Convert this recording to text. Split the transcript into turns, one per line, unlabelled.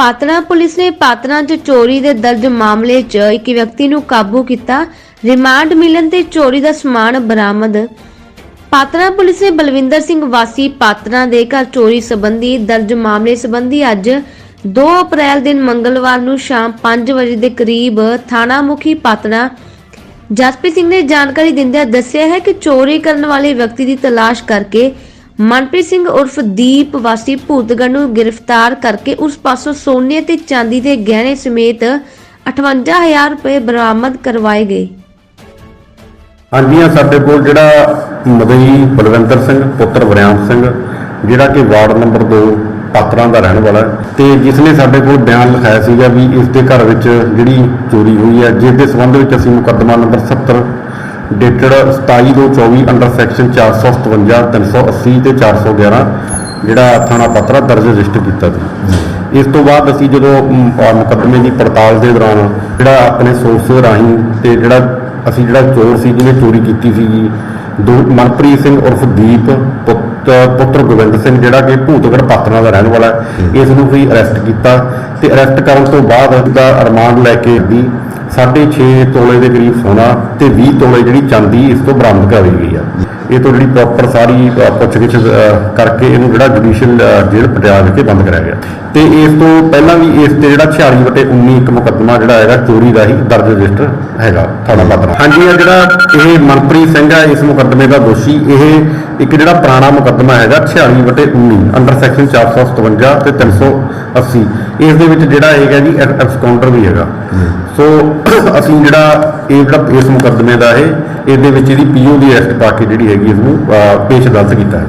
ਪਾਤਨਾ police ਨੇ ਪਾਤਨਾ 'ਚ ਚੋਰੀ ਦੇ ਦਰਜ ਮਾਮਲੇ 'ਚ ਇੱਕ ਵਿਅਕਤੀ ਨੂੰ ਕਾਬੂ ਕੀਤਾ। ਰਿਮਾਂਡ ਮਿਲਣ ਤੇ ਚੋਰੀ ਦਾ ਸਮਾਨ ਬਰਾਮਦ। ਪਾਤਨਾ ਪੁਲਿਸ ਨੇ ਬਲਵਿੰਦਰ ਸਿੰਘ ਵਾਸੀ ਪਾਤਨਾ ਦੇ ਘਰ ਚੋਰੀ ਸੰਬੰਧੀ ਦਰਜ ਮਾਮਲੇ ਸੰਬੰਧੀ ਅੱਜ 2 ਅਪ੍ਰੈਲ ਦਿਨ ਮੰਗਲਵਾਰ ਨੂੰ ਸ਼ਾਮ 5 ਵਜੇ ਦੇ ਕਰੀਬ ਥਾਣਾ ਮੁਖੀ ਪਾਤਨਾ ਜਸਪ੍ਰੀਤ ਸਿੰਘ ਨੇ ਜਾਣਕਾਰੀ ਦਿੰਦਿਆਂ ਦੱਸਿਆ ਹੈ ਕਿ ਚੋਰੀ ਕਰਨ ਵਾਲੇ ਵਿਅਕਤੀ ਦੀ ਤਲਾਸ਼ ਕਰਕੇ ਮਨਪ੍ਰੀਤ ਸਿੰਘ ਉਰਫ ਦੀਪ ਵਾਸੀ ਭੂਤਗੜ੍ਹ ਨੂੰ ਗ੍ਰਿਫਤਾਰ ਕਰਕੇ ਉਸ ਪਾਸੋਂ ਸੋਨੇ ਤੇ ਚਾਂਦੀ ਦੇ ਗਹਿਣੇ ਸਮੇਤ 58000 ਰੁਪਏ ਬਰਾਮਦ ਕਰਵਾਏ ਗਏ।
ਹਾਂਜੀ ਆ ਸਾਡੇ ਕੋਲ ਜਿਹੜਾ ਮਦਈ ਬਲਵਿੰਦਰ ਸਿੰਘ, ਪੁੱਤਰ ਵਰਿਆਮ ਸਿੰਘ, ਜਿਹੜਾ ਕਿ ਵਾਰਡ ਨੰਬਰ 2 ਪਾਤਰਾਂ ਦਾ ਰਹਿਣ ਵਾਲਾ ਤੇ ਜਿਸ ਨੇ ਸਾਡੇ ਕੋਲ ਬਿਆਨ ਲਿਖਾਇਆ ਸੀਗਾ ਵੀ ਇਸ ਦੇ ਘਰ ਵਿੱਚ ਜਿਹੜੀ ਚੋਰੀ ਹੋਈ ਹੈ, ਜਿਸ ਦੇ ਸੰਬੰਧ ਵਿੱਚ ਅਸੀਂ ਮੁਕੱਦਮਾ ਨੰਬਰ 70 ਡੇਟਡ 27/24 ਅੰਡਰ ਸੈਕਸ਼ਨ 457 380 ਤੇ 411 ਜਿਹੜਾ ਥਾਣਾ ਪਾਤਰਾ ਦਰਜ ਰਜਿਸਟਰ ਕੀਤਾ ਸੀ। ਇਸ ਤੋਂ ਬਾਅਦ ਅਸੀਂ ਜਦੋਂ ਮੁਕੱਦਮੇ ਦੀ ਪੜਤਾਲ ਦੇ ਦੌਰਾਨ ਜਿਹੜਾ ਆਪਣੇ ਸੋਰਸ ਰਾਹੀਂ ਤੇ ਜਿਹੜਾ ਅਸੀਂ ਜਿਹੜਾ ਚੋਰ ਸੀ ਜਿਹਨੇ ਚੋਰੀ ਕੀਤੀ ਸੀਗੀ ਦੋ ਮਨਪ੍ਰੀਤ ਸਿੰਘ ਉਰਫ ਦੀਪ ਪੁੱਤ ਪੁੱਤਰ ਗੋਬਿੰਦ ਸਿੰਘ ਜਿਹੜਾ ਕਿ ਭੂਤਗੜ ਪਾਤਰਾਂ ਦਾ ਰਹਿਣ ਵਾਲਾ ਇਸ ਨੂੰ ਵੀ ਅਰੈਸਟ ਕੀਤਾ ਤੇ ਅਰੈਸਟ ਕਰਨ ਤੋਂ ਬਾਅਦ ਦਾ ਰਿਮਾਂਡ ਲੈ ਕੇ ਵੀ 6.5 ਤੋਲੇ ਦੇ ਕਰੀਬ ਸੋਨਾ ਤੇ 20 ਤੋਲੇ ਜਿਹੜੀ ਚਾਂਦੀ ਇਸ ਤੋਂ ਬਰਾਮਦ ਕਰ ਗਈ ਆ। ਇਹ ਤੋਂ ਜਿਹੜੀ ਪ੍ਰੋਪਰ ਸਾਰੀ ਪੁੱਛਗਿੱਛ ਕਰਕੇ ਇਹਨੂੰ ਜਿਹੜਾ ਜੁਡੀਸ਼ੀਅਲ ਜੇਲ੍ਹ ਪਟਿਆਲਾ ਵਿਖੇ ਬੰਦ ਕਰਾਇਆ ਗਿਆ। ਤੇ ਇਸ ਤੋਂ ਪਹਿਲਾਂ ਵੀ ਇਸ ਤੇ ਜਿਹੜਾ 46 ਵਟੇ 19 ਇੱਕ ਮੁਕੱਦਮਾ ਜਿਹੜਾ ਹੈਗਾ ਚੋਰੀ ਦਾ ਹੀ ਦਰਜ ਰਜਿਸਟਰ ਹੈਗਾ ਥਾਣਾ ਪਾਤਰਾ ਹਾਂਜੀ, ਇਹ ਜਿਹੜਾ ਇਹ ਮਨਪ੍ਰੀਤ ਸਿੰਘ ਹੈ ਇਸ ਮੁਕੱਦਮੇ ਦਾ ਦੋਸ਼ੀ, ਇਹ ਇੱਕ ਜਿਹੜਾ ਪੁਰਾਣਾ ਮੁਕੱਦਮਾ ਹੈਗਾ 46 ਵਟੇ 19 ਅੰਡਰ ਸੈਕਸ਼ਨ 457 ਤੇ 380 ਇਸ ਦੇ ਵਿੱਚ ਜਿਹੜਾ ਹੈਗਾ ਜੀ ਐਕਸਕਾਊਂਟਰ ਵੀ ਹੈਗਾ। ਸੋ ਅਸੀਂ ਜਿਹੜਾ ਇਹ ਜਿਹੜਾ ਇਸ ਮੁਕੱਦਮੇ ਦਾ ਇਹ, ਇਹਦੇ ਵਿੱਚ ਇਹਦੀ ਪੀਓ ਦੀ ਅਰੈਸਟ ਪਾ ਕੇ ਜਿਹੜੀ ਹੈਗੀ ਇਸ ਨੂੰ ਪੇਸ਼ ਅਦਾਲਤ ਕੀਤਾ ਹੈ।